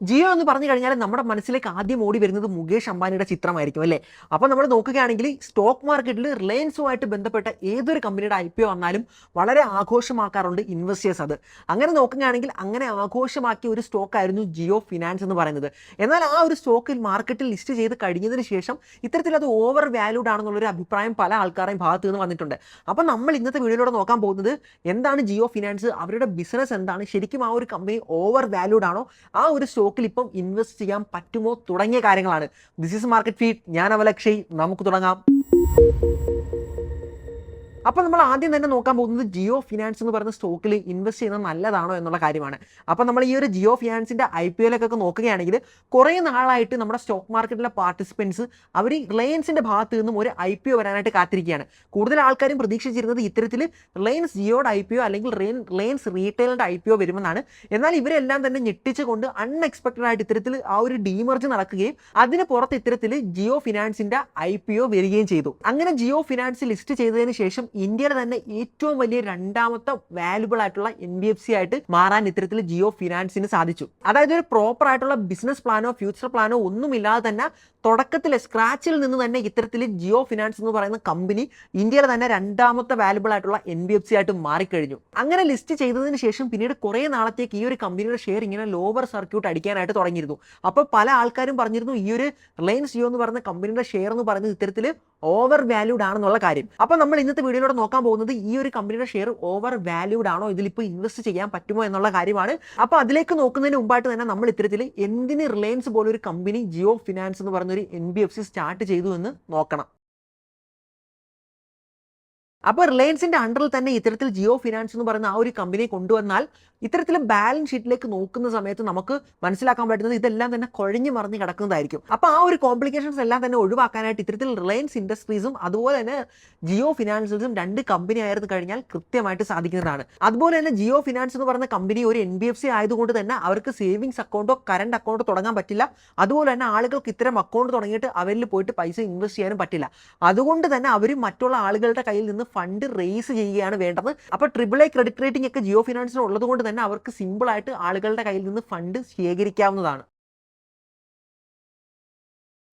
ജിയോ എന്ന് പറഞ്ഞു കഴിഞ്ഞാൽ നമ്മുടെ മനസ്സിലേക്ക് ആദ്യം ഓടി വരുന്നത് മുകേഷ് അംബാനിയുടെ ചിത്രമായിരിക്കും അല്ലേ? അപ്പോൾ നമ്മൾ നോക്കുകയാണെങ്കിൽ സ്റ്റോക്ക് മാർക്കറ്റിൽ റിലയൻസുമായിട്ട് ബന്ധപ്പെട്ട ഏതൊരു കമ്പനിയുടെ ഐ പി ഒ വന്നാലും വളരെ ആഘോഷമാക്കാറുണ്ട് ഇൻവെസ്റ്റേഴ്സ് അത്. അങ്ങനെ നോക്കുകയാണെങ്കിൽ അങ്ങനെ ആഘോഷമാക്കിയ ഒരു സ്റ്റോക്കായിരുന്നു ജിയോ ഫിനാൻസ് എന്ന് പറയുന്നത്. എന്നാൽ ആ ഒരു സ്റ്റോക്കിൽ മാർക്കറ്റിൽ ലിസ്റ്റ് ചെയ്ത് കഴിഞ്ഞതിന് ശേഷം ഇത്തരത്തിൽ അത് ഓവർ വാല്യൂഡ് ആണെന്നുള്ളൊരു അഭിപ്രായം പല ആൾക്കാരെയും ഭാഗത്ത് നിന്ന് വന്നിട്ടുണ്ട്. അപ്പോൾ നമ്മൾ ഇന്നത്തെ വീഡിയോയിലൂടെ നോക്കാൻ പോകുന്നത് എന്താണ് ജിയോ ഫിനാൻസ്? അവരുടെ ബിസിനസ് എന്താണ്? ശരിക്കും ആ ഒരു കമ്പനി ഓവർ വാല്യൂഡ് ആണോ? ആ ഒരു സ്റ്റോക്കിൽ ഇപ്പം ഇൻവെസ്റ്റ് ചെയ്യാൻ പറ്റുമോ തുടങ്ങിയ കാര്യങ്ങളാണ്. ദിസ് ഈസ് മാർക്കറ്റ് ഫീഡ് ഞാൻ അവലക്ഷയ് നമുക്ക് തുടങ്ങാം. അപ്പോൾ നമ്മൾ ആദ്യം തന്നെ നോക്കാൻ പോകുന്നത് ജിയോ ഫിനാൻസ് എന്ന് പറയുന്ന സ്റ്റോക്കിൽ ഇൻവെസ്റ്റ് ചെയ്യുന്നത് നല്ലതാണോ എന്നുള്ള കാര്യമാണ്. അപ്പോൾ നമ്മൾ ഈ ഒരു ജിയോ ഫിനാൻസിന്റെ ഐ പി എല്ലൊക്കെ നോക്കുകയാണെങ്കിൽ കുറേ നാളായിട്ട് നമ്മുടെ സ്റ്റോക്ക് മാർക്കറ്റിലെ പാർട്ടിസിപ്പൻസ് അവർ റിലയൻസിന്റെ ഭാഗത്ത് നിന്നും ഒരു ഐ പി ഒ വരാനായിട്ട് കാത്തിരിക്കുകയാണ്. കൂടുതൽ ആൾക്കാരും പ്രതീക്ഷിച്ചിരുന്നത് ഇത്തരത്തിൽ റിലയൻസ് ജിയോയുടെ ഐ പി ഒ അല്ലെങ്കിൽ റിലയൻസ് റീറ്റെയിലിന്റെ ഐ പി ഒ വരുമെന്നാണ്. എന്നാൽ ഇവരെല്ലാം തന്നെ ഞെട്ടിച്ചുകൊണ്ട് അൺഎക്സ്പെക്റ്റഡ് ആയിട്ട് ഇത്തരത്തിൽ ആ ഒരു ഡീമർജ് നടക്കുകയും അതിന് പുറത്ത് ഇത്തരത്തിൽ ജിയോ ഫിനാൻസിന്റെ ഐ പി ഒ വരികയും ചെയ്തു. അങ്ങനെ ജിയോ ഫിനാൻസ് ലിസ്റ്റ് ചെയ്തതിന് ശേഷം ഇന്ത്യയുടെ തന്നെ ഏറ്റവും വലിയ രണ്ടാമത്തെ വാല്യുബിൾ ആയിട്ടുള്ള എൻ ബി എഫ് സി ആയിട്ട് മാറാൻ ഇത്തരത്തിൽ ജിയോ ഫിനാൻസിന് സാധിച്ചു. അതായത് ഒരു പ്രോപ്പർ ആയിട്ടുള്ള ബിസിനസ് പ്ലാനോ ഫ്യൂച്ചർ പ്ലാനോ ഒന്നുമില്ലാതെ തന്നെ തുടക്കത്തിൽ സ്ക്രാച്ചിൽ നിന്ന് തന്നെ ഇത്തരത്തിൽ ജിയോ ഫിനാൻസ് എന്ന് പറയുന്ന കമ്പനി ഇന്ത്യയിലെ തന്നെ രണ്ടാമത്തെ വാല്യുബിൾ ആയിട്ടുള്ള എൻ ബി എഫ് സി ആയിട്ട് മാറിക്കഴിഞ്ഞു. അങ്ങനെ ലിസ്റ്റ് ചെയ്തതിന് ശേഷം പിന്നീട് കുറേ നാളത്തേക്ക് ഈ ഒരു കമ്പനിയുടെ ഷെയർ ഇങ്ങനെ ലോവർ സർക്യൂട്ട് അടിക്കാനായിട്ട് തുടങ്ങിയിരുന്നു. അപ്പോൾ പല ആൾക്കാരും പറഞ്ഞിരുന്നു ഈ ഒരു റിലയൻസ് ജിയോ എന്ന് പറയുന്ന കമ്പനിയുടെ ഷെയർ എന്ന് പറയുന്നത് ഇത്തരത്തിൽ ഓവർ വാല്യൂഡ് ആണെന്നുള്ള കാര്യം. അപ്പോൾ നമ്മൾ ഇന്നത്തെ വീഡിയോയിലൂടെ നോക്കാൻ പോകുന്നത് ഈ ഒരു കമ്പനിയുടെ ഷെയർ ഓവർ വാല്യൂഡ് ആണോ? ഇതിലിപ്പോൾ ഇൻവെസ്റ്റ് ചെയ്യാൻ പറ്റുമോ എന്നുള്ള കാര്യമാണ്. അപ്പോൾ അതിലേക്ക് നോക്കുന്നതിന് മുമ്പായിട്ട് തന്നെ നമ്മൾ ഇത്തരത്തിൽ എന്തിന് റിലയൻസ് പോലെ ഒരു കമ്പനി ജിയോ ഫിനാൻസ് എന്ന് പറഞ്ഞൊരു N B F C start ചെയ്തു എന്ന് നോക്കണം. അപ്പോൾ റിലയൻസിന്റെ അണ്ടറിൽ തന്നെ ഇത്തരത്തിൽ ജിയോ ഫിനാൻസ് എന്ന് പറയുന്ന ആ ഒരു കമ്പനി കൊണ്ടുവന്നാൽ ഇത്തരത്തിൽ ബാലൻസ് ഷീറ്റിലേക്ക് നോക്കുന്ന സമയത്ത് നമുക്ക് മനസ്സിലാക്കാൻ പറ്റുന്നത് ഇതെല്ലാം തന്നെ കുഴഞ്ഞു മറിഞ്ഞ് കിടക്കുന്നതായിരിക്കും. അപ്പോൾ ആ ഒരു കോംപ്ലിക്കേഷൻസ് എല്ലാം തന്നെ ഒഴിവാക്കാനായിട്ട് ഇത്തരത്തിൽ റിലയൻസ് ഇൻഡസ്ട്രീസും അതുപോലെ തന്നെ ജിയോ ഫിനാൻസും രണ്ട് കമ്പനി ആയിരുന്നു കഴിഞ്ഞാൽ കൃത്യമായിട്ട് സാധിക്കുന്നതാണ്. അതുപോലെ തന്നെ ജിയോ ഫിനാൻസ് എന്ന് പറയുന്ന കമ്പനി ഒരു എൻ ബി എഫ് സി ആയതുകൊണ്ട് തന്നെ അവർക്ക് സേവിങ്സ് അക്കൗണ്ടോ കറണ്ട് അക്കൗണ്ടോ തുടങ്ങാൻ പറ്റില്ല. അതുപോലെ തന്നെ ആളുകൾക്ക് ഇത്തരം അക്കൗണ്ട് തുടങ്ങിയിട്ട് അവരിൽ പോയിട്ട് പൈസ ഇൻവെസ്റ്റ് ചെയ്യാനും പറ്റില്ല. അതുകൊണ്ട് തന്നെ അവർ മറ്റുള്ള ആളുകളുടെ കയ്യിൽ നിന്ന് ഫണ്ട് റേസ് ചെയ്യുകയാണ് വേണ്ടത്. അപ്പോൾ ട്രിപ്പിൾ എ ക്രെഡിറ്റ് റേറ്റിംഗ് ഒക്കെ ജിയോ ഫിനാൻസിന് ഉള്ളത് കൊണ്ട് തന്നെ അവർക്ക് സിമ്പിൾ ആയിട്ട് ആളുകളുടെ കയ്യിൽ നിന്ന് ഫണ്ട് ശേഖരിക്കാവുന്നതാണ്.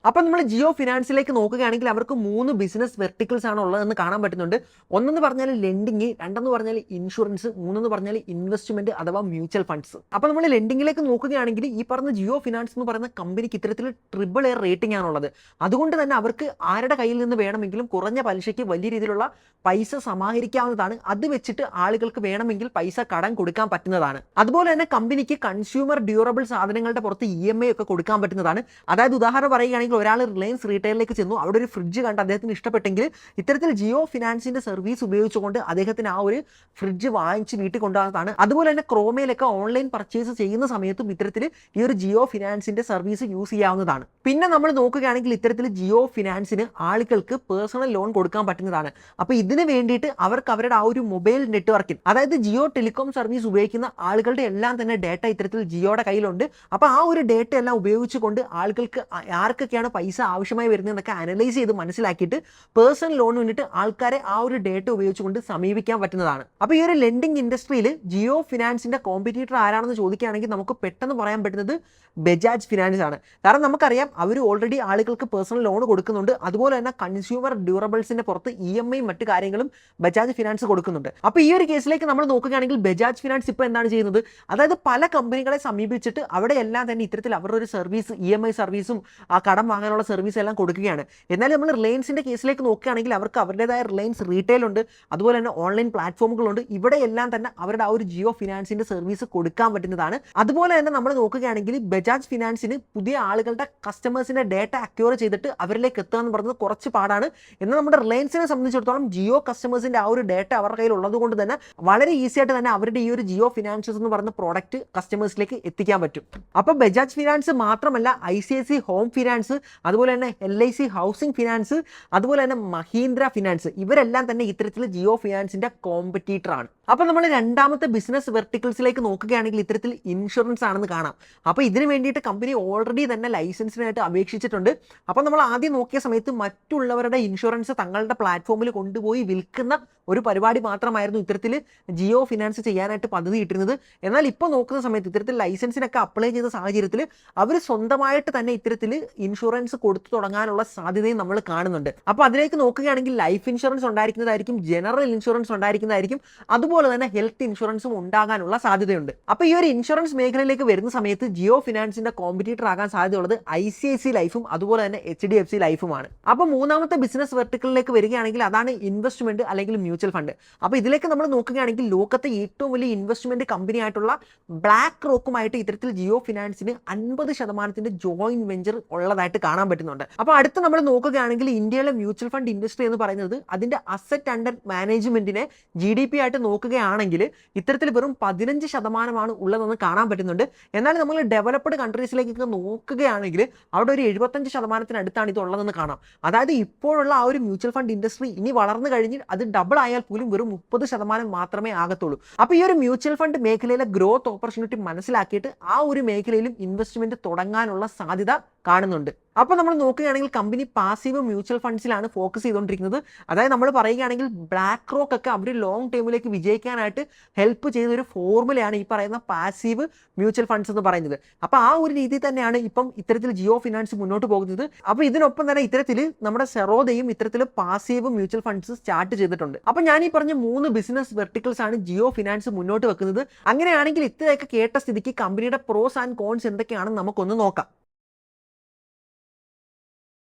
അപ്പം നമ്മൾ ജിയോ ഫിനാൻസിലേക്ക് നോക്കുകയാണെങ്കിൽ അവർക്ക് മൂന്ന് ബിസിനസ് വെർട്ടിക്കൽസ് ആണ് ഉള്ളതെന്ന് കാണാൻ പറ്റുന്നുണ്ട്. ഒന്നെന്ന് പറഞ്ഞാൽ ലെൻഡിങ് രണ്ടെന്ന് പറഞ്ഞാൽ ഇൻഷുറൻസ് മൂന്നെന്ന് പറഞ്ഞാൽ ഇൻവെസ്റ്റ്മെന്റ് അഥവാ മ്യൂച്വൽ ഫണ്ട്സ് അപ്പം നമ്മൾ ലെൻഡിങ്ങിലേക്ക് നോക്കുകയാണെങ്കിൽ ഈ പറഞ്ഞ ജിയോ ഫിനാൻസ് എന്ന് പറയുന്ന കമ്പനിക്ക് ഇത്തരത്തിൽ ട്രിപ്പിൾ എയർ റേറ്റിംഗ് ആണുള്ളത് അതുകൊണ്ട് തന്നെ അവർക്ക് ആരുടെ കയ്യിൽ നിന്ന് വേണമെങ്കിലും കുറഞ്ഞ പലിശയ്ക്ക് വലിയ രീതിയിലുള്ള പൈസ സമാഹരിക്കാവുന്നതാണ്. അത് വെച്ചിട്ട് ആളുകൾക്ക് വേണമെങ്കിൽ പൈസ കടം കൊടുക്കാൻ പറ്റുന്നതാണ്. അതുപോലെ തന്നെ കമ്പനിക്ക് കൺസ്യൂമർ ഡ്യൂറബിൾ സാധനങ്ങളുടെ പുറത്ത് ഇ ഐ ഒക്കെ കൊടുക്കാൻ പറ്റുന്നതാണ്. അതായത് ഉദാഹരണം പറയുകയാണെങ്കിൽ ഒരാൾ റിലയൻസ് റീറ്റെയിലേക്ക് ചെന്നു. അവിടെ ഒരു ഫ്രിഡ്ജ് കണ്ട് അദ്ദേഹത്തിന് ഇഷ്ടപ്പെട്ടെങ്കിൽ ഇത്തരത്തിൽ ജിയോ ഫിനാൻസിന്റെ സർവീസ് ഉപയോഗിച്ചുകൊണ്ട് അദ്ദേഹത്തിന് ആ ഒരു ഫ്രിഡ്ജ് വാങ്ങിച്ച് വീട്ടിൽ കൊണ്ടുവന്നതാണ്. അതുപോലെ തന്നെ ക്രോമയിലൊക്കെ ഓൺലൈൻ പർച്ചേസ് ചെയ്യുന്ന സമയത്തും ഇത്തരത്തിൽ ഈ ഒരു ജിയോ ഫിനാൻസിന്റെ സർവീസ് യൂസ് ചെയ്യാവുന്നതാണ്. പിന്നെ നമ്മൾ നോക്കുകയാണെങ്കിൽ ഇത്തരത്തിൽ ജിയോ ഫിനാൻസിന് ആളുകൾക്ക് പേഴ്സണൽ ലോൺ കൊടുക്കാൻ പറ്റുന്നതാണ്. അപ്പോൾ ഇതിന് വേണ്ടിയിട്ട് അവർക്ക് അവരുടെ ആ ഒരു മൊബൈൽ നെറ്റ്വർക്കിൽ അതായത് ജിയോ ടെലികോം സർവീസ് ഉപയോഗിക്കുന്ന ആളുകളുടെ എല്ലാം തന്നെ ഡേറ്റ ഇത്തരത്തിൽ ജിയോയുടെ കയ്യിലുണ്ട്. അപ്പോൾ ആ ഒരു ഡേറ്റ എല്ലാം ഉപയോഗിച്ചുകൊണ്ട് ആളുകൾക്ക് ആർക്കൊക്കെയാണ് പൈസ ആവശ്യമായി വരുന്നതെന്നൊക്കെ അനലൈസ് ചെയ്ത് മനസ്സിലാക്കിയിട്ട് പേഴ്സണൽ ലോൺ വേണ്ടിയിട്ട് ആൾക്കാരെ ആ ഒരു ഡേറ്റ ഉപയോഗിച്ചുകൊണ്ട് സമീപിക്കാൻ പറ്റുന്നതാണ്. അപ്പോൾ ഈ ഒരു ലെൻഡിങ് ഇൻഡസ്ട്രിയിൽ ജിയോ ഫിനാൻസിന്റെ കോമ്പറ്റീറ്റർ ആരാണെന്ന് ചോദിക്കുകയാണെങ്കിൽ നമുക്ക് പെട്ടെന്ന് പറയാൻ പറ്റുന്നത് ബജാജ് ഫിനാൻസ് ആണ്. കാരണം നമുക്കറിയാം അവർ ഓൾറെഡി ആളുകൾക്ക് പേഴ്സണൽ ലോൺ കൊടുക്കുന്നുണ്ട്. അതുപോലെ തന്നെ കൺസ്യൂമർ ഡ്യൂറബിൾസിന്റെ പുറത്ത് ഇ എം ഐ മറ്റു കാര്യങ്ങളും ബജാജ് ഫിനാൻസ് കൊടുക്കുന്നുണ്ട്. അപ്പോൾ ഈ ഒരു കേസിലേക്ക് നമ്മൾ നോക്കുകയാണെങ്കിൽ ബജാജ് ഫിനാൻസ് ഇപ്പോൾ എന്താണ് ചെയ്യുന്നത്? അതായത് പല കമ്പനികളെ സമീപിച്ചിട്ട് അവിടെ എല്ലാം തന്നെ ഇത്തരത്തിൽ അവരുടെ ഒരു സർവീസ് ഇ എം ഐ സർവീസും ആ കടം വാങ്ങാനുള്ള സർവീസ് എല്ലാം കൊടുക്കുകയാണ്. എന്നാൽ നമ്മൾ റിലയൻസിന്റെ കേസിലേക്ക് നോക്കുകയാണെങ്കിൽ അവർക്ക് അവരുടേതായ റിലയൻസ് റീറ്റെയിൽ ഉണ്ട്. അതുപോലെ തന്നെ ഓൺലൈൻ പ്ലാറ്റ്ഫോമുകളുണ്ട് ഇവിടെ എല്ലാം തന്നെ അവരുടെ ആ ഒരു ജിയോ ഫിനാൻസിന്റെ സർവീസ് കൊടുക്കാൻ പറ്റുന്നതാണ്. അതുപോലെ തന്നെ നമ്മൾ നോക്കുകയാണെങ്കിൽ ബജാജ് ഫിനാൻസിന് പുതിയ ആളുകളുടെ കസ്റ്റമേഴ്സിന്റെ ഡേറ്റ അക്യൂർ ചെയ്തിട്ട് അവരിലേക്ക് എത്തുക എന്ന് പറയുന്നത് കുറച്ച് പാടാണ്. എന്നാൽ നമ്മുടെ റിലയൻസിനെ സംബന്ധിച്ചിടത്തോളം ജിയോ കസ്റ്റമേഴ്സിന്റെ ആ ഒരു ഡേറ്റ അവരുടെ കയ്യിൽ ഉള്ളത് കൊണ്ട് തന്നെ വളരെ ഈസി ആയിട്ട് തന്നെ അവരുടെ ഈ ഒരു ജിയോ ഫിനാൻഷ്യൽസ് എന്ന് പറയുന്ന പ്രോഡക്റ്റ് കസ്റ്റമേഴ്സിലേക്ക് എത്തിക്കാൻ പറ്റും. അപ്പോൾ ബജാജ് ഫിനാൻസ് മാത്രമല്ല I C I C home finance അതുപോലെ തന്നെ L I C housing finance അതുപോലെ തന്നെ മഹീന്ദ്ര ഫിനാൻസ് ഇവരെല്ലാം തന്നെ ഇത്തരത്തിൽ ജിയോ ഫിനാൻസിന്റെ കോമ്പറ്റീറ്റർ ആണ്. അപ്പോൾ നമ്മൾ രണ്ടാമത്തെ ബിസിനസ് വെർട്ടിക്കൽസിലേക്ക് നോക്കുകയാണെങ്കിൽ ഇത്തരത്തിൽ ഇൻഷുറൻസ് ആണെന്ന് കാണാം. അപ്പോൾ ഇതിന് വേണ്ടിയിട്ട് കമ്പനി ഓൾറെഡി തന്നെ ലൈസൻസിനായിട്ട് അപേക്ഷിച്ചിട്ടുണ്ട്. അപ്പോൾ നമ്മൾ ആദ്യം നോക്കിയ സമയത്ത് മറ്റുള്ളവരുടെ ഇൻഷുറൻസ് തങ്ങളുടെ പ്ലാറ്റ്ഫോമിൽ കൊണ്ടുപോയി വിൽക്കുന്ന ഒരു പരിപാടി മാത്രമായിരുന്നു ഇത്തരത്തിൽ ജിയോ ഫിനാൻസ് ചെയ്യാനായിട്ട് പദ്ധതി ഇട്ടിരുന്നത്. എന്നാൽ ഇപ്പോൾ നോക്കുന്ന സമയത്ത് ഇത്തരത്തിൽ ലൈസൻസിനൊക്കെ അപ്ലൈ ചെയ്ത സാഹചര്യത്തിൽ അവർ സ്വന്തമായിട്ട് തന്നെ ഇത്തരത്തിൽ ഇൻഷുറൻസ് കൊടുത്തു തുടങ്ങാനുള്ള സാധ്യതയും നമ്മൾ കാണുന്നുണ്ട്. അപ്പോൾ അതിലേക്ക് നോക്കുകയാണെങ്കിൽ ലൈഫ് ഇൻഷുറൻസ് ഉണ്ടായിരിക്കുന്നതായിരിക്കും ജനറൽ ഇൻഷുറൻസ് ഉണ്ടായിരിക്കുന്നതായിരിക്കും അതുപോലെ തന്നെ ഹെൽത്ത് ഇൻഷുറൻസും ഉണ്ടാകാനുള്ള സാധ്യതയുണ്ട്. അപ്പോൾ ഈ ഒരു ഇൻഷുറൻസ് മേഖലയിലേക്ക് വരുന്ന സമയത്ത് ജിയോ ഫിനാൻസിന്റെ കോമ്പറ്റീറ്റർ ആകാൻ സാധ്യതയുള്ളത് ഐ സി ഐ സി ലൈഫും അതുപോലെ തന്നെ എച്ച് ഡി എഫ് സി ലൈഫുമാണ്. അപ്പോൾ മൂന്നാമത്തെ ബിസിനസ് വെർട്ടിക്കലിലേക്ക് വരികയാണെങ്കിൽ അതാണ് ഇൻവെസ്റ്റ്മെന്റ് അല്ലെങ്കിൽ ഫണ്ട്. അപ്പോൾ ഇതിലേക്ക് നമ്മൾ നോക്കുകയാണെങ്കിൽ ലോകത്തെ ഏറ്റവും വലിയ ഇൻവെസ്റ്റ്മെന്റ് കമ്പനി ആയിട്ടുള്ള ബ്ലാക്ക് റോക്കുമായിട്ട് ഇത്തരത്തിൽ ജിയോ ഫിനാൻസിന് അൻപത് ശതമാനത്തിന്റെ ജോയിന്റ് വെഞ്ചർ ഉള്ളതായിട്ട് കാണാൻ പറ്റുന്നുണ്ട്. അപ്പോൾ അടുത്ത് നമ്മൾ നോക്കുകയാണെങ്കിൽ ഇന്ത്യയിലെ മ്യൂച്വൽ ഫണ്ട് ഇൻഡസ്ട്രി എന്ന് പറയുന്നത് അതിന്റെ അസറ്റ് അണ്ടർ മാനേജ്മെന്റിനെ ജി ഡി പി ആയിട്ട് നോക്കുകയാണെങ്കിൽ ഇത്തരത്തിൽ വെറും പതിനഞ്ച് ശതമാനമാണ് ഉള്ളതെന്ന് കാണാൻ പറ്റുന്നുണ്ട്. എന്നാൽ നമ്മൾ ഡെവലപ്ഡ് കൺട്രീസിലേക്കൊക്കെ നോക്കുകയാണെങ്കിൽ അവിടെ ഒരു എഴുപത്തഞ്ച് ശതമാനത്തിനടുത്താണ് ഇത് ഉള്ളതെന്ന് കാണാം. അതായത് ഇപ്പോഴുള്ള ആ ഒരു മ്യൂച്വൽ ഫണ്ട് ഇൻഡസ്ട്രി ഇനി വളർന്നു കഴിഞ്ഞ് അത് ഡബിൾ ആയാൽ പോലും വെറും മുപ്പത് ശതമാനം മാത്രമേ ആകത്തുള്ളൂ. അപ്പോൾ ഈ ഒരു മ്യൂച്വൽ ഫണ്ട് മേഖലയിലെ ഗ്രോത്ത് ഓപ്പർച്യൂണിറ്റി മനസ്സിലാക്കിയിട്ട് ആ ഒരു മേഖലയിലും ഇൻവെസ്റ്റ്മെന്റ് തുടങ്ങാനുള്ള സാധ്യത കാണുന്നുണ്ട്. അപ്പോൾ നമ്മൾ നോക്കുകയാണെങ്കിൽ കമ്പനി പാസീവ് മ്യൂച്വൽ ഫണ്ട്സിലാണ് ഫോക്കസ് ചെയ്തുകൊണ്ടിരിക്കുന്നത്. അതായത് നമ്മൾ പറയുകയാണെങ്കിൽ ബ്ലാക്ക് റോക്ക് ഒക്കെ അവർ ലോങ് ടൈമിലേക്ക് വിജയിക്കാനായിട്ട് ഹെൽപ്പ് ചെയ്ത ഒരു ഫോർമുലയാണ് ഈ പറയുന്ന പാസീവ് മ്യൂച്വൽ ഫണ്ട്സ് എന്ന് പറയുന്നത്. അപ്പോൾ ആ ഒരു രീതിയിൽ തന്നെയാണ് ഇപ്പം ഇത്തരത്തിൽ ജിയോ ഫിനാൻസ് മുന്നോട്ട് പോകുന്നത്. അപ്പോൾ ഇതിനൊപ്പം തന്നെ ഇത്തരത്തിൽ നമ്മുടെ സെറോദയും ഇത്തരത്തിൽ പാസീവ് മ്യൂച്വൽ ഫണ്ട്സ് സ്റ്റാർട്ട് ചെയ്തിട്ടുണ്ട്. അപ്പോൾ ഞാൻ ഈ പറഞ്ഞ മൂന്ന് ബിസിനസ് വെർട്ടിക്കൽസ് ആണ് ജിയോ ഫിനാൻസ് മുന്നോട്ട് വെക്കുന്നത്. അങ്ങനെയാണെങ്കിൽ ഇത്രയൊക്കെ കേട്ട സ്ഥിതിക്ക് കമ്പനിയുടെ പ്രോസ് ആൻഡ് കോൺസ് എന്തൊക്കെയാണെന്ന് നമുക്കൊന്ന് നോക്കാം.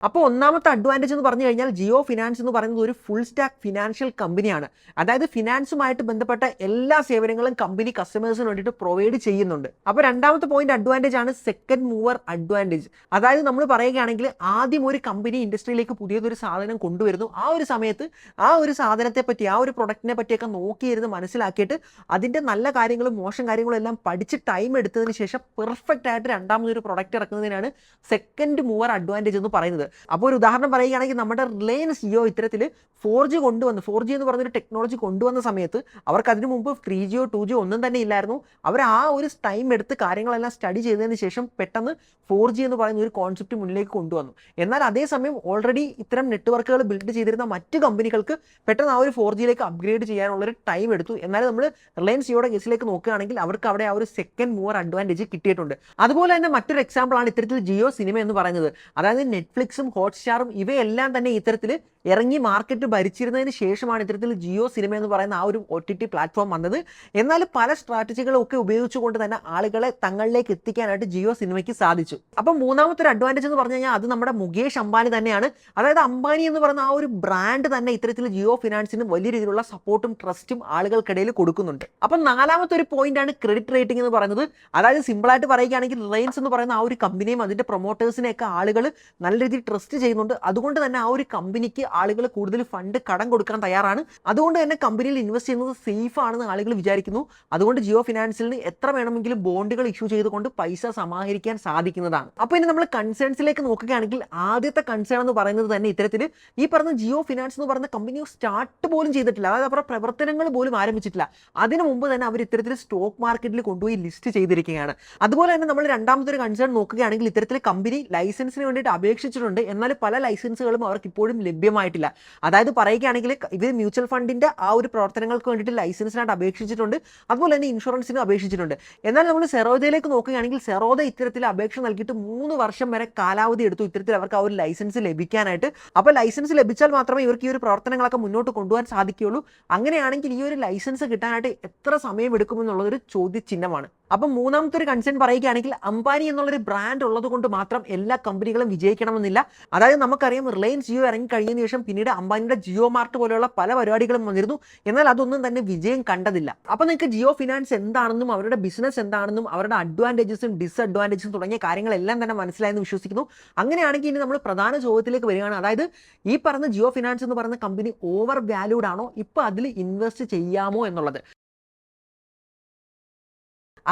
അപ്പോൾ ഒന്നാമത്തെ അഡ്വാന്റേജ് എന്ന് പറഞ്ഞു കഴിഞ്ഞാൽ ജിയോ ഫിനാൻസ് എന്ന് പറയുന്നത് ഒരു ഫുൾ സ്റ്റാക്ക് ഫിനാൻഷ്യൽ കമ്പനിയാണ് അതായത് ഫിനാൻസുമായിട്ട് ബന്ധപ്പെട്ട എല്ലാ സേവനങ്ങളും കമ്പനി കസ്റ്റമേഴ്സിന് വേണ്ടിയിട്ട് പ്രൊവൈഡ് ചെയ്യുന്നുണ്ട്. അപ്പോൾ രണ്ടാമത്തെ പോയിന്റ് അഡ്വാന്റേജ് ആണ് സെക്കൻഡ് മൂവർ അഡ്വാന്റേജ് അതായത് നമ്മൾ പറയുകയാണെങ്കിൽ ആദ്യം ഒരു കമ്പനി ഇൻഡസ്ട്രിയിലേക്ക് പുതിയതൊരു സാധനം കൊണ്ടുവരുന്നു. ആ ഒരു സമയത്ത് ആ ഒരു സാധനത്തെ പറ്റി ആ ഒരു പ്രൊഡക്റ്റിനെ പറ്റിയൊക്കെ നോക്കിയിരുന്ന് മനസ്സിലാക്കിയിട്ട് അതിന്റെ നല്ല കാര്യങ്ങളും മോശം കാര്യങ്ങളും എല്ലാം പഠിച്ച് ടൈം എടുത്തതിന് ശേഷം പെർഫെക്റ്റ് ആയിട്ട് രണ്ടാമതൊരു പ്രൊഡക്റ്റ് ഇറക്കുന്നതിനാണ് സെക്കൻഡ് മൂവർ അഡ്വാന്റേജ് എന്ന് പറയുന്നത്. അപ്പോൾ ഒരു ഉദാഹരണം പറയുകയാണെങ്കിൽ നമ്മുടെ റിലയൻസ് ജിയോ ഇത്തരത്തിൽ ഫോർ ജി കൊണ്ടുവന്ന് ഫോർ ജി എന്ന് പറഞ്ഞൊരു ടെക്നോളജി കൊണ്ടുവന്ന സമയത്ത് അവർക്ക് അതിനു മുമ്പ് ത്രീ ജിയോ ടു ജിയോ ഒന്നും തന്നെ ഇല്ലായിരുന്നു. അവർ ആ ഒരു ടൈം എടുത്ത് കാര്യങ്ങളെല്ലാം സ്റ്റഡി ചെയ്തതിന് ശേഷം പെട്ടെന്ന് ഫോർ ജി എന്ന് പറയുന്ന ഒരു കോൺസെപ്റ്റ് മുന്നിലേക്ക് കൊണ്ടുവന്നു. എന്നാൽ അതേസമയം ഓൾറെഡി ഇത്തരം നെറ്റ്വർക്കുകൾ ബിൽഡ് ചെയ്തിരുന്ന മറ്റ് കമ്പനികൾക്ക് പെട്ടെന്ന് ആ ഒരു ഫോർ ജിയിലേക്ക് അപ്ഗ്രേഡ് ചെയ്യാനുള്ളൊരു ടൈം എടുത്തു. എന്നാൽ നമ്മൾ റിലയൻസ് ജിയോയുടെ കേസിലേക്ക് നോക്കുകയാണെങ്കിൽ അവർക്ക് അവിടെ ആ ഒരു സെക്കൻഡ് മൂവർ അഡ്വാന്റേജ് കിട്ടിയിട്ടുണ്ട്. അതുപോലെ തന്നെ മറ്റൊരു എക്സാമ്പിൾ ആണ് ഇത്തരത്തിൽ ജിയോ സിനിമ എന്ന് പറയുന്നത്. അതായത് നെറ്റ്ഫ്ലിക്സും ഹോട്ട്സ്റ്റാറും ഇവയെല്ലാം തന്നെ ഇത്തരത്തിൽ ഇറങ്ങി മാർക്കറ്റ് ഭരിച്ചിരുന്നതിന് ശേഷമാണ് ഇത്തരത്തിൽ ജിയോ സിനിമ എന്ന് പറയുന്ന ആ ഒരു ഒ ടി ടി പ്ലാറ്റ്ഫോം വന്നത്. എന്നാൽ പല സ്ട്രാറ്റജികളും ഒക്കെ ഉപയോഗിച്ചുകൊണ്ട് തന്നെ ആളുകളെ തങ്ങളിലേക്ക് എത്തിക്കാനായിട്ട് ജിയോ സിനിമയ്ക്ക് സാധിച്ചു. അപ്പം മൂന്നാമത്തെ ഒരു അഡ്വാന്റേജ് എന്ന് പറഞ്ഞു കഴിഞ്ഞാൽ അത് നമ്മുടെ മുകേഷ് അംബാനി തന്നെയാണ്. അതായത് അംബാനി എന്ന് പറയുന്ന ആ ഒരു ബ്രാൻഡ് തന്നെ ഇത്തരത്തിൽ ജിയോ ഫിനാൻസിന് വലിയ രീതിയിലുള്ള സപ്പോർട്ടും ട്രസ്റ്റും ആളുകൾക്കിടയിൽ കൊടുക്കുന്നുണ്ട്. അപ്പം നാലാമത്തെ ഒരു പോയിന്റ് ആണ് ക്രെഡിറ്റ് റേറ്റിംഗ് എന്ന് പറയുന്നത്. അതായത് സിമ്പിളായിട്ട് പറയുകയാണെങ്കിൽ റിലയൻസ് എന്ന് പറയുന്ന ആ ഒരു കമ്പനിയും അതിന്റെ പ്രൊമോട്ടേഴ്സിനെയൊക്കെ ആളുകൾ നല്ല രീതിയിൽ ട്രസ്റ്റ് ചെയ്യുന്നുണ്ട്. അതുകൊണ്ട് തന്നെ ആ ഒരു കമ്പനിക്ക് ആളുകൾ കൂടുതൽ ഫണ്ട് കടം കൊടുക്കാൻ തയ്യാറാണ്. അതുകൊണ്ട് തന്നെ കമ്പനിയിൽ ഇൻവെസ്റ്റ് ചെയ്യുന്നത് സേഫ് ആണെന്ന് ആളുകൾ വിചാരിക്കുന്നു. അതുകൊണ്ട് ജിയോ ഫിനാൻസിൽ എത്ര വേണമെങ്കിലും ബോണ്ടുകൾ ഇഷ്യൂ ചെയ്തുകൊണ്ട് പൈസ സമാഹരിക്കാൻ സാധിക്കുന്നതാണ്. അപ്പോൾ ഇനി നമ്മൾ കൺസേൺസിലേക്ക് നോക്കുകയാണെങ്കിൽ ആദ്യത്തെ കൺസേൺ എന്ന് പറയുന്നത് തന്നെ ഇത്തരത്തിൽ ഈ പറഞ്ഞ ജിയോ ഫിനാൻസ് എന്ന് പറയുന്ന കമ്പനി സ്റ്റാർട്ട് പോലും ചെയ്തിട്ടില്ല. അതായത് അവരുടെ പ്രവർത്തനങ്ങൾ പോലും ആരംഭിച്ചിട്ടില്ല. അതിനു മുമ്പ് തന്നെ അവർ ഇത്തരത്തിൽ സ്റ്റോക്ക് മാർക്കറ്റിൽ കൊണ്ടുപോയി ലിസ്റ്റ് ചെയ്തിരിക്കുകയാണ്. അതുപോലെ തന്നെ നമ്മൾ രണ്ടാമത്തെ ഒരു കൺസേൺ നോക്കുകയാണെങ്കിൽ ഇത്തരത്തിൽ കമ്പനി ലൈസൻസിന് വേണ്ടിയിട്ട് അപേക്ഷിച്ചിട്ടുണ്ട്. എന്നാൽ പല ലൈസൻസുകളും അവർക്ക് ഇപ്പോഴും ലഭ്യമായിട്ടില്ല. അതായത് പറയുകയാണെങ്കിൽ ഇവർ മ്യൂച്വൽ ഫണ്ടിന്റെ ആ ഒരു പ്രവർത്തനങ്ങൾക്ക് വേണ്ടിയിട്ട് ലൈസൻസിനായിട്ട് അപേക്ഷിച്ചിട്ടുണ്ട്. അതുപോലെ തന്നെ ഇൻഷുറൻസിനും അപേക്ഷിച്ചിട്ടുണ്ട്. എന്നാൽ നമ്മൾ സെറോദയിലേക്ക് നോക്കുകയാണെങ്കിൽ സെറോദ ഇത്തരത്തിൽ അപേക്ഷ നൽകിയിട്ട് മൂന്ന് വർഷം വരെ കാലാവധി എടുത്തു ഇത്തരത്തിൽ അവർക്ക് ആ ഒരു ലൈസൻസ് ലഭിക്കാനായിട്ട്. അപ്പോൾ ലൈസൻസ് ലഭിച്ചാൽ മാത്രമേ ഇവർക്ക് ഈ ഒരു പ്രവർത്തനങ്ങളൊക്കെ മുന്നോട്ട് കൊണ്ടുപോകാൻ സാധിക്കുകയുള്ളൂ. അങ്ങനെയാണെങ്കിൽ ഈ ഒരു ലൈസൻസ് കിട്ടാനായിട്ട് എത്ര സമയം എടുക്കുമെന്നുള്ളതൊരു ചോദ്യചിഹ്നമാണ്. അപ്പം മൂന്നാമത്തെ ഒരു കൺസേൺ പറയുകയാണെങ്കിൽ അംബാനി എന്നുള്ളൊരു ബ്രാൻഡ് ഉള്ളത് കൊണ്ട് മാത്രം എല്ലാ കമ്പനികളും വിജയിക്കണമെന്നില്ല. അതായത് നമുക്കറിയാം റിലയൻസ് ജിയോ ഇറങ്ങി കഴിഞ്ഞതിന് ശേഷം പിന്നീട് അംബാനിയുടെ ജിയോ മാർട്ട് പോലെയുള്ള പല പരിപാടികളും വന്നിരുന്നു. എന്നാൽ അതൊന്നും തന്നെ വിജയം കണ്ടതില്ല. അപ്പോൾ നിങ്ങൾക്ക് ജിയോ ഫിനാൻസ് എന്താണെന്നും അവരുടെ ബിസിനസ് എന്താണെന്നും അവരുടെ അഡ്വാന്റേജസും ഡിസ്അഡ്വാന്റേജസും തുടങ്ങിയ കാര്യങ്ങളെല്ലാം തന്നെ മനസ്സിലായെന്ന് വിശ്വസിക്കുന്നു. അങ്ങനെയാണെങ്കിൽ ഇനി നമ്മൾ പ്രധാന ചോദ്യത്തിലേക്ക് വരികയാണ്. അതായത് ഈ പറഞ്ഞ ജിയോ ഫിനാൻസ് എന്ന് പറയുന്ന കമ്പനി ഓവർ വാല്യൂഡ് ആണോ? ഇപ്പോൾ അതിൽ ഇൻവെസ്റ്റ് ചെയ്യാമോ എന്നുള്ളത്.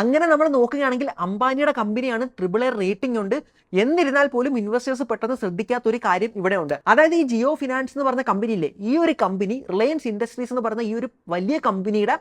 അങ്ങനെ നമ്മൾ നോക്കുകയാണെങ്കിൽ അംബാനിയുടെ കമ്പനിയാണ് ട്രിപ്പിൾ എ റേറ്റിംഗ് ഉണ്ട്. എന്നിരുന്നാൽ പോലും ഇൻവെസ്റ്റേഴ്സ് പെട്ടെന്ന് ശ്രദ്ധിക്കാത്ത ഒരു കാര്യം ഇവിടെ ഉണ്ട്. അതായത് ഈ ജിയോ ഫിനാൻസ് എന്ന് പറഞ്ഞ കമ്പനി ഇല്ലേ ഈ ഒരു കമ്പനി റിലയൻസ് ഇൻഡസ്ട്രീസ് എന്ന് പറഞ്ഞ ഈ ഒരു വലിയ കമ്പനിയുടെ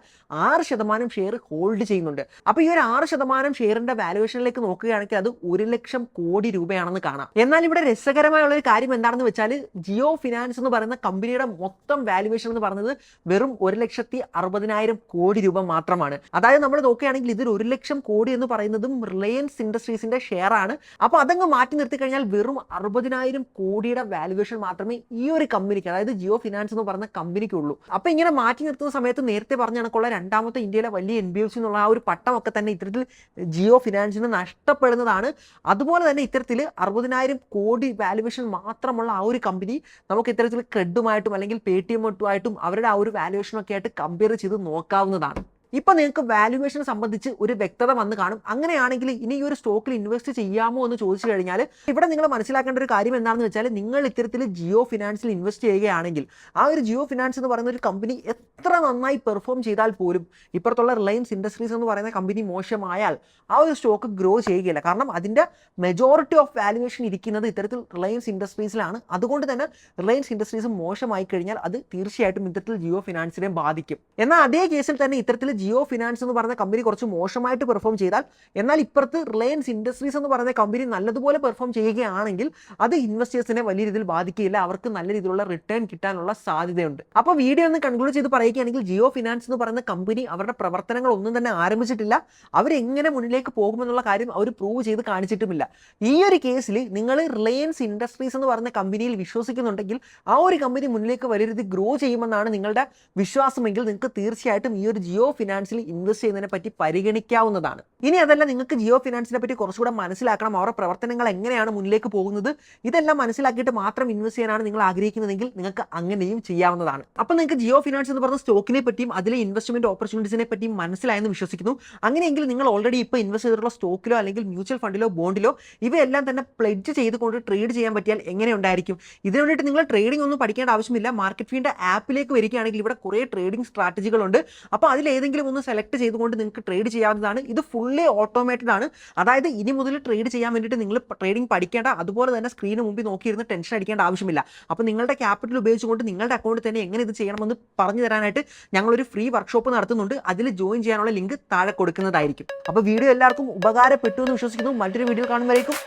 ആറ് ശതമാനം ഷെയർ ഹോൾഡ് ചെയ്യുന്നുണ്ട്. അപ്പോൾ ഈ ഒരു ആറ് ശതമാനം ഷെയറിന്റെ വാലുവേഷനിലേക്ക് നോക്കുകയാണെങ്കിൽ അത് ഒരു ലക്ഷം കോടി രൂപയാണെന്ന് കാണാം. എന്നാൽ ഇവിടെ രസകരമായുള്ള ഒരു കാര്യം എന്താണെന്ന് വെച്ചാൽ ജിയോ ഫിനാൻസ് എന്ന് പറയുന്ന കമ്പനിയുടെ മൊത്തം വാലുവേഷൻ എന്ന് പറയുന്നത് വെറും ഒരു ലക്ഷത്തി അറുപതിനായിരം കോടി രൂപ മാത്രമാണ്. അതായത് നമ്മൾ നോക്കുകയാണെങ്കിൽ ഇതിൽ ഒരു ലക്ഷം കോടി എന്ന് പറയുന്നതും റിലയൻസ് ഇൻഡസ്ട്രീസിന്റെ ഷെയർ ആണ് അപ്പോൾ അതങ്ങ് മാറ്റി നിർത്തി കഴിഞ്ഞാൽ വെറും അറുപതിനായിരം കോടിയുടെ വാലുവേഷൻ മാത്രമേ ഈ ഒരു കമ്പനിക്ക് അതായത് ജിയോ ഫിനാൻസ് എന്ന് പറയുന്ന കമ്പനിക്കുള്ളൂ. അപ്പോൾ ഇങ്ങനെ മാറ്റി നിർത്തുന്ന സമയത്ത് നേരത്തെ പറഞ്ഞ കണക്കുള്ള രണ്ടാമത്തെ ഇന്ത്യയിലെ വലിയ എൻ ബി എഫ് സി എന്നുള്ള ആ ഒരു പട്ടമൊക്കെ തന്നെ ഇത്തരത്തിൽ ജിയോ ഫിനാൻസിന് നഷ്ടപ്പെടുന്നതാണ്. അതുപോലെ തന്നെ ഇത്തരത്തിൽ അറുപതിനായിരം കോടി വാലുവേഷൻ മാത്രമുള്ള ആ ഒരു കമ്പനി നമുക്ക് ഇത്തരത്തിൽ ക്രെഡുമായിട്ടും അല്ലെങ്കിൽ പേ ടി അവരുടെ ആ ഒരു വാലുവേഷനൊക്കെ ആയിട്ട് കമ്പയർ ചെയ്ത് നോക്കാവുന്നതാണ്. ഇപ്പൊ നിങ്ങൾക്ക് വാല്യുവേഷനെ സംബന്ധിച്ച് ഒരു വ്യക്തത വന്ന് കാണും. അങ്ങനെയാണെങ്കിൽ ഇനി ഈ ഒരു സ്റ്റോക്കിൽ ഇൻവെസ്റ്റ് ചെയ്യാമോ എന്ന് ചോദിച്ചു കഴിഞ്ഞാൽ ഇവിടെ നിങ്ങൾ മനസ്സിലാക്കേണ്ട ഒരു കാര്യം എന്താണെന്ന് വെച്ചാൽ നിങ്ങൾ ഇത്തരത്തിൽ ജിയോ ഫിനാൻസിൽ ഇൻവെസ്റ്റ് ചെയ്യുകയാണെങ്കിൽ ആ ഒരു ജിയോ ഫിനാൻസ് എന്ന് പറയുന്ന ഒരു കമ്പനി എത്ര നന്നായി പെർഫോം ചെയ്താൽ പോലും ഇപ്പുറത്തുള്ള റിലയൻസ് ഇൻഡസ്ട്രീസ് എന്ന് പറയുന്ന കമ്പനി മോശമായാൽ ആ ഒരു സ്റ്റോക്ക് ഗ്രോ ചെയ്യുകയില്ല. കാരണം അതിന്റെ മെജോറിറ്റി ഓഫ് വാല്യുവേഷൻ ഇരിക്കുന്നത് ഇത്തരത്തിൽ റിലയൻസ് ഇൻഡസ്ട്രീസിലാണ് അതുകൊണ്ട് തന്നെ റിലയൻസ് ഇൻഡസ്ട്രീസ് മോശമായി കഴിഞ്ഞാൽ അത് തീർച്ചയായിട്ടും ഇത്തരത്തിൽ ജിയോ ഫിനാൻസിനെ ബാധിക്കും. എന്നാൽ അതേ കേസിൽ തന്നെ ഇത്തരത്തിൽ ജിയോ ഫിനാൻസ് എന്ന് പറഞ്ഞ കമ്പനി കുറച്ച് മോശമായിട്ട് പെർഫോം ചെയ്താൽ എന്നാൽ ഇപ്പുറത്ത് റിലയൻസ് ഇൻഡസ്ട്രീസ് എന്ന് പറഞ്ഞ കമ്പനി നല്ലതുപോലെ പെർഫോം ചെയ്യുകയാണെങ്കിൽ അത് ഇൻവെസ്റ്റേഴ്സിനെ വലിയ രീതിയിൽ ബാധിക്കില്ല അവർക്ക് നല്ല രീതിയിലുള്ള റിട്ടേൺ കിട്ടാനുള്ള സാധ്യതയുണ്ട്. അപ്പോൾ വീഡിയോ ഒന്ന് കൺക്ലൂഡ് ചെയ്ത് പറയുകയാണെങ്കിൽ ജിയോ ഫിനാൻസ് എന്ന് പറയുന്ന കമ്പനി അവരുടെ പ്രവർത്തനങ്ങൾ ഒന്നും തന്നെ ആരംഭിച്ചിട്ടില്ല. അവരെങ്ങനെ മുന്നിലേക്ക് പോകുമെന്നുള്ള കാര്യം അവർ പ്രൂവ് ചെയ്ത് കാണിച്ചിട്ടുമില്ല. ഈ ഒരു കേസിൽ നിങ്ങൾ റിലയൻസ് ഇൻഡസ്ട്രീസ് എന്ന് പറയുന്ന കമ്പനിയിൽ വിശ്വസിക്കുന്നുണ്ടെങ്കിൽ ആ ഒരു കമ്പനി മുന്നിലേക്ക് വലിയ രീതിയിൽ ഗ്രോ ചെയ്യുമെന്നാണ് നിങ്ങളുടെ വിശ്വാസമെങ്കിൽ നിങ്ങൾക്ക് തീർച്ചയായിട്ടും ഈ ഒരു ജിയോ ഫിനാൻസിൽ ഇൻവെസ്റ്റ് ചെയ്യുന്നതിനെ പറ്റി പരിഗണിക്കാവുന്നതാണ്. ഇനി അതല്ല നിങ്ങൾക്ക് ജിയോ ഫിനാൻസിനെ പറ്റി കുറച്ചുകൂടെ മനസ്സിലാക്കണം. അവരുടെ പ്രവർത്തനങ്ങൾ എങ്ങനെയാണ് മുന്നിലേക്ക് പോകുന്നത്? ഇതെല്ലാം മനസ്സിലാക്കിയിട്ട് മാത്രം ഇൻവെസ്റ്റ് ചെയ്യാനാണ് നിങ്ങൾ ആഗ്രഹിക്കുന്നതെങ്കിൽ നിങ്ങൾക്ക് അങ്ങനെയും ചെയ്യാവുന്നതാണ്. അപ്പോൾ നിങ്ങൾക്ക് ജിയോ ഫിനാൻസ് എന്ന് പറഞ്ഞ സ്റ്റോക്കിനെ പറ്റിയും അതിലെ ഇൻവെസ്റ്റ്മെന്റ് ഓപ്പർച്യൂണിറ്റീസിനെ പറ്റിയും മനസ്സിലായെന്ന് വിശ്വസിക്കുന്നു. അങ്ങനെയെങ്കിൽ നിങ്ങൾ ഓൾറെഡി ഇപ്പോൾ ഇൻവെസ്റ്റ് ചെയ്തിട്ടുള്ള സ്റ്റോക്കിലോ അല്ലെങ്കിൽ മ്യൂച്വൽ ഫണ്ടിലോ ബോണ്ടിലോ ഇവയെല്ലാം തന്നെ പ്ലെഡ്ജ് ചെയ്തുകൊണ്ട് ട്രേഡ് ചെയ്യാൻ പറ്റിയാൽ എങ്ങനെ ഉണ്ടായിരിക്കും? ഇതിനു വേണ്ടിയിട്ട് നിങ്ങൾ ട്രേഡിംഗ് ഒന്നും പഠിക്കേണ്ട ആവശ്യമില്ല. മാർക്കറ്റ് ഫീന്റെ ആപ്പിലേക്ക് വരികയാണെങ്കിൽ ഇവിടെ കുറേ ട്രേഡിംഗ് സ്ട്രാറ്റജികളുണ്ട് അപ്പോൾ അതിൽ ഏതെങ്കിലും ഒന്ന് സെലക്ട് ചെയ്തുകൊണ്ട് നിങ്ങൾക്ക് ട്രേഡ് ചെയ്യാവുന്നതാണ്. ഇത് ഫുള്ളി ഓട്ടോമേറ്റഡ് ആണ്. അതായത് ഇനി മുതൽ ട്രേഡ് ചെയ്യാൻ വേണ്ടിയിട്ട് നിങ്ങൾ ട്രേഡിംഗ് പഠിക്കേണ്ട അതുപോലെ തന്നെ സ്ക്രീന് മുമ്പിൽ നോക്കിയിരുന്ന് ടെൻഷൻ അടിക്കേണ്ട ആവശ്യമില്ല. അപ്പോൾ നിങ്ങളുടെ ക്യാപിറ്റൽ ഉപയോഗിച്ചുകൊണ്ട് നിങ്ങളുടെ അക്കൗണ്ടിൽ തന്നെ എങ്ങനെ ഇത് ചെയ്യണമെന്ന് പറഞ്ഞു തരാനായിട്ട് ഞങ്ങളൊരു ഫ്രീ വർക്ക്ഷോപ്പ് നടത്തുന്നുണ്ട്. അതിൽ ജോയിൻ ചെയ്യാനുള്ള ലിങ്ക് താഴെ കൊടുക്കുന്നതായിരിക്കും. അപ്പോൾ വീഡിയോ എല്ലാവർക്കും ഉപകാരപ്പെട്ടു എന്ന് വിശ്വസിക്കുന്നു. മറ്റൊരു വീഡിയോ കാണുമ്പോഴേക്കും